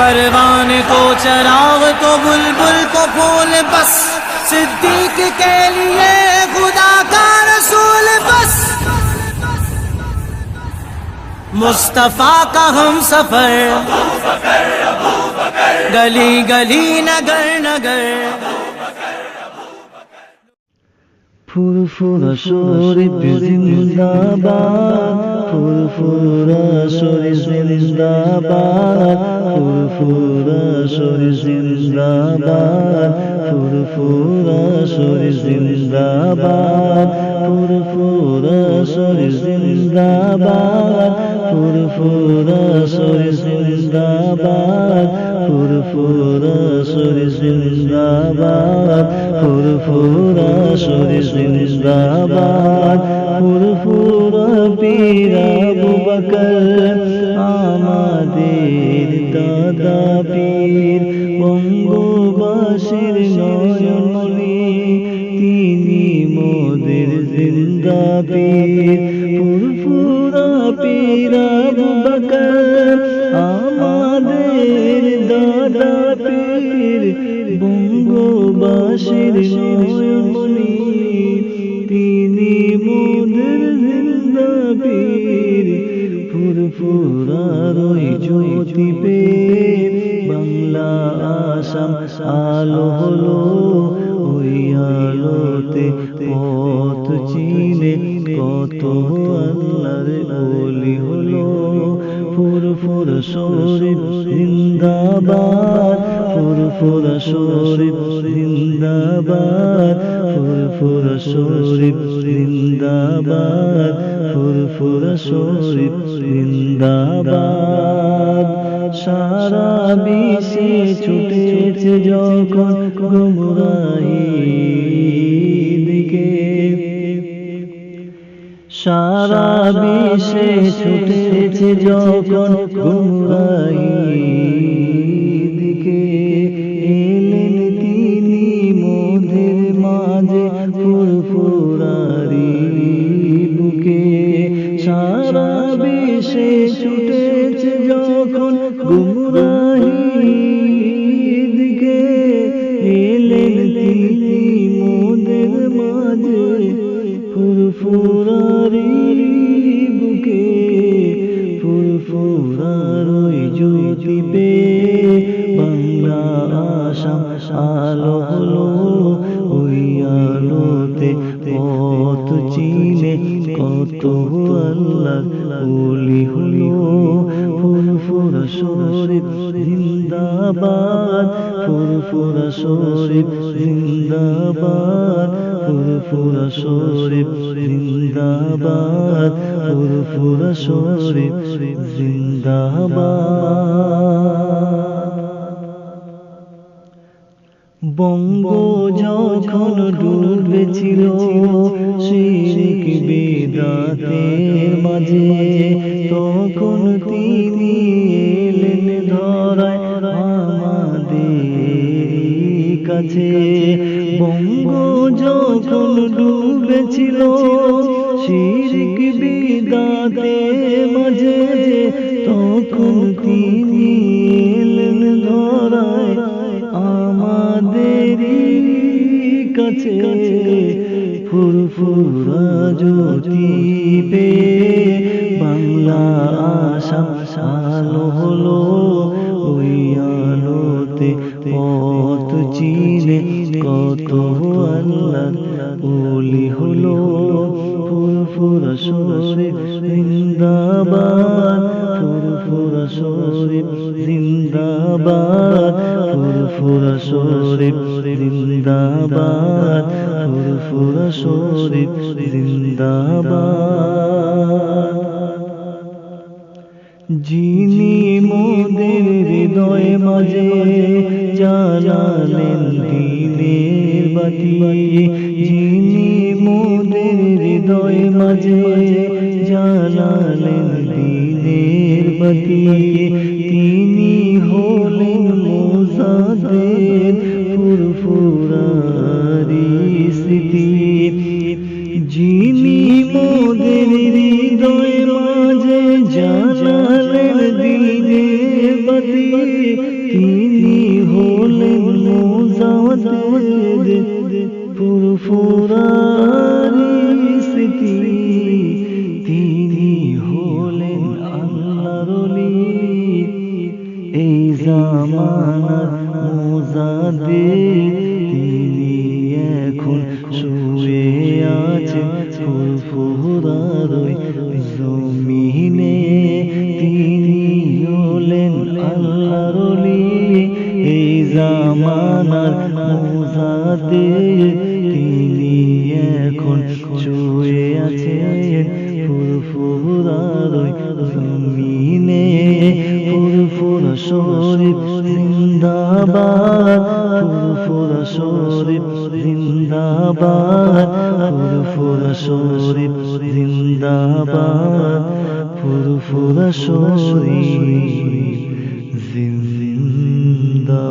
پروان کو، چراغ کو، بلبل کو پھول، بس۔ صدیق کے لیے خدا کا رسول، بس۔ مصطفیٰ کا ہم سفر۔ گلی گلی، نگر نگر۔ ফুল ফুরা শরীফ জিন্দাবাদ ফুল ফুরা শরীফ জিন্দাবাদ ফুল ফুরা শরীফ জিন্দাবাদ ফুল ফুরা শরীফ জিন্দাবাদ ফুরফুরা শরীফ জিন্দাবাদ ফুরফুরা শরীফ জিন্দাবাদ ফুরফুরা শরীফ জিন্দাবাদ ফুরফুরা শরীফ জিন্দাবাদ ফুরফুরা পীরা বুবকর আমাদের দাদা পীর বঙ্গবাসীর নয়নমণি ফুরফুরা পীরা বুবকর আমাদের দাদা পীর, বঙ্গবাসীর নয়নমণি তিনি মোদের জিন্দা পীর ফুরফুরার ওই জ্যোতি পে বাংলা, আসাম, আলো হলো আলোতে পথ চিনে কত আল্লাহর বলি হলো। ফুরফুর শরীফ জিন্দাবাদ, ফুরফুর শরীফ জিন্দাবাদ, ফুরফুর শরীফ জিন্দাবাদ, ফুরফুর শরীফ জিন্দাবাদ। সারা বিশ্বে ছুটেছে যখন গুমরাহি দিকে। সারা বিশ্বে ছুটেছে যখন গুমরাহি আল্লাহ বলি হলো ফুরফুরা শরীফ, জিন্দাবাদ। ফুরফুরা শরীফ, জিন্দাবাদ। ফুরফুরা শরীফ, জিন্দাবাদ। ফুরফুরা শরীফ, জিন্দাবাদ। বঙ্গ যখন ডুবেছিল, শিরিক বেদাতের মাঝে, তখন তিনি এলেন ধরায় আমাদের কাছে। বঙ্গ যখন ডুবেছিল কাছে ফুরফুরা জ্যোতি পে বাংলা আসাম আলো হলো ওই আলোতে পথ চিনে কত আল্লাহ বলি হলো ফুরফুরা শরীফ জিন্দাবাদ ফুরফুরা শরীফ জিন্দাবাদ ফুরফুরা শরীফ জিন্দাবাদ, ফুরফুরা শরীফ জিন্দাবাদ। যিনি মোদের হৃদয় মাঝে জানালেন দিনের বাতি, যিনি মোদের হৃদয় মাঝে জানালেন দিনের বাতি। যিনি মোদের হৃদয় মাঝে জানালেন দিনের বাতি তিনি হলেন মোজাদের পুরফুরারি স্মৃতি তিনি হলেন আল্লাহরলি এই জামানার মোজাদের আছেন ফুরফুরারই জমিনে তিনি হলেন আল্লাহরলি। এই জামানার মোজাদের তিনি এখন শুয়ে আছেন ফুরফুরারই জমিনে। ফুরফুরা শরীফ জিন্দাবাদ। জিন্দাবাদ। ফুরফুরা শরীফ জিন্দাবাদ। ফুরফুরা শরীফ জিন্দাবাদ।